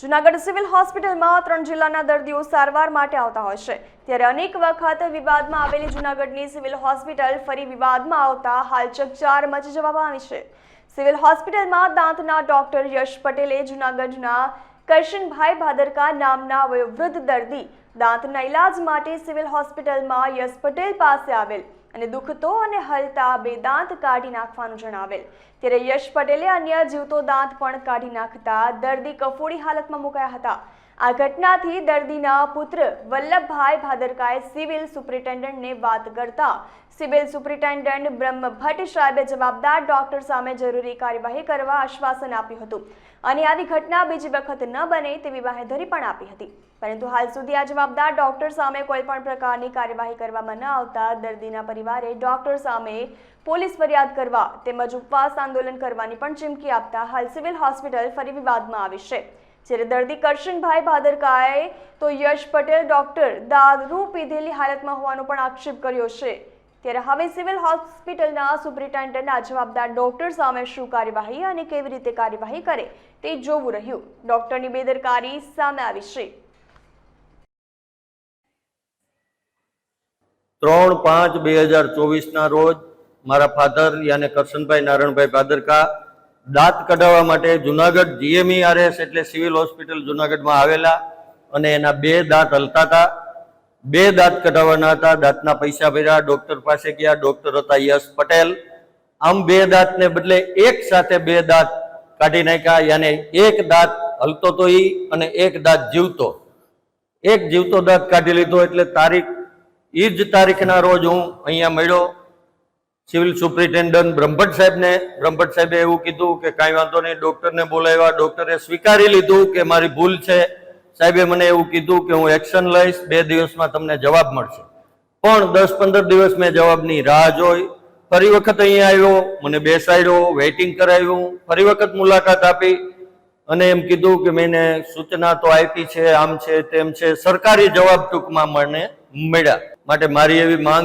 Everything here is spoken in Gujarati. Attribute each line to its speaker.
Speaker 1: જુનાગઢ સિવિલ હોસ્પિટલમાં ત્રણ જિલ્લાના દર્દીઓ સારવાર માટે આવતા હોય છે. ત્યારે અનેક વખત વિવાદમાં આવેલી જુનાગઢની સિવિલ હોસ્પિટલ ફરી વિવાદમાં આવતા હાલ ચકચાર મચી જવા પામી છે. સિવિલ હોસ્પિટલમાં દાંતના ડોક્ટર યશ પટેલે જુનાગઢના કરશનભાઈ ભાદરકા નામના વયોવૃદ્ધ દર્દી દાંતના ઇલાજ માટે સિવિલ હોસ્પિટલમાં યશ પટેલ પાસે આવેલ અને દુખતો અને હલતા બે દાંત કાઢી નાખવાનું જણાવેલ. ત્યારે યશ પટેલે અન્ય જીવતો દાંત પણ કાઢી નાખતા દર્દી કફોડી હાલતમાં મુકાયા હતા. આ ઘટનાથી દર્દીના પુત્ર વલ્લભભાઈ ભાદરકાએ સિવિલ સુપ્રિન્ટેન્ડન્ટને વાત કરતા સિવિલ સુપ્રિન્ટેન્ડન્ટ બ્રહ્મ ભટ્ટ સાહેબે જવાબદાર ડોક્ટર સામે જરૂરી કાર્યવાહી કરવા આશ્વાસન આપ્યું હતું. અને આવી ઘટના બીજી વખત ન બને તેવી બાહેધરી પણ આપી હતી. પરંતુ હાલ સુધી આ જવાબદાર ડોક્ટર સામે કોઈ પણ પ્રકારની કાર્યવાહી કરવામાં ન આવતા દર્દીના પરિવારે ડોક્ટર સામે પોલીસ ફરિયાદ કરવા તેમજ ઉપવાસ આંદોલન કરવાની પણ ચીમકી આપતા હાલ સિવિલ હોસ્પિટલ ફરી વિવાદમાં આવી છે. જ્યારે દર્દી કરશનભાઈ ભાદરકાએ તો યશ પટેલ ડોક્ટર દારૂ પીધેલી હાલતમાં હોવાનો પણ આક્ષેપ કર્યો છે. ત્યારે હવે સિવિલ હોસ્પિટલના સુપ્રિન્ટેન્ડન્ટના જવાબદાર ડોક્ટર સામે શું કાર્યવાહી અને કેવી રીતે કાર્યવાહી કરે તે જોવું રહ્યું. ડોક્ટરની બેદરકારી સામે આવી છે.
Speaker 2: ત્રણ પાંચ બે હજાર ચોવીસના રોજ મારા ફાધર યાને કરશનભાઈ નારાયણભાઈ ભાદરકા દાંત કઢાવવા માટે જુનાગઢ જીએમઈઆરએસ એટલે સિવિલ હોસ્પિટલ જુનાગઢમાં આવેલા અને એના બે દાંત હલતા હતા. બે દાંત કઢાવવાના હતા. દાંતના પૈસા ભર્યા. ડોક્ટર પાસે ગયા. ડોક્ટર હતા યશ પટેલ. આમ બે દાંતને બદલે એક સાથે બે દાંત કાઢી નાખ્યા. યાને એક દાંત હલતો તો ઈ અને એક દાંત જીવતો. એક જીવતો દાંત કાઢી લીધો એટલે તારીખ એ જ તારીખના રોજ હું અહીંયા મળ્યો. સિવિલ સુપ્રિન્ટેન્ડન્ટ બ્રહ્મભટ્ટ સાહેબને, બ્રહ્મભટ્ટ સાહેબે એવું કીધું કે કાંઈ વાંધો નહીં, ડૉક્ટરને બોલાવ્યા. ડૉક્ટરે સ્વીકારી લીધું કે મારી ભૂલ છે. સાહેબે મને એવું કીધું કે હું એક્શન લઈશ, બે દિવસમાં તમને જવાબ મળશે. પણ દસ પંદર દિવસ મેં જવાબની રાહ જોઈ. ફરી વખત અહીંયા આવ્યો, મને બેસાડ્યો વેઇટિંગ કરાવ્યું. ફરી વખત મુલાકાત આપી અને એમ કીધું કે મેં સૂચના તો આપી છે, આમ છે, તેમ છે. સરકારી જવાબ ટૂંકમાં મને મળ્યા. માટે મારી એવી માંગ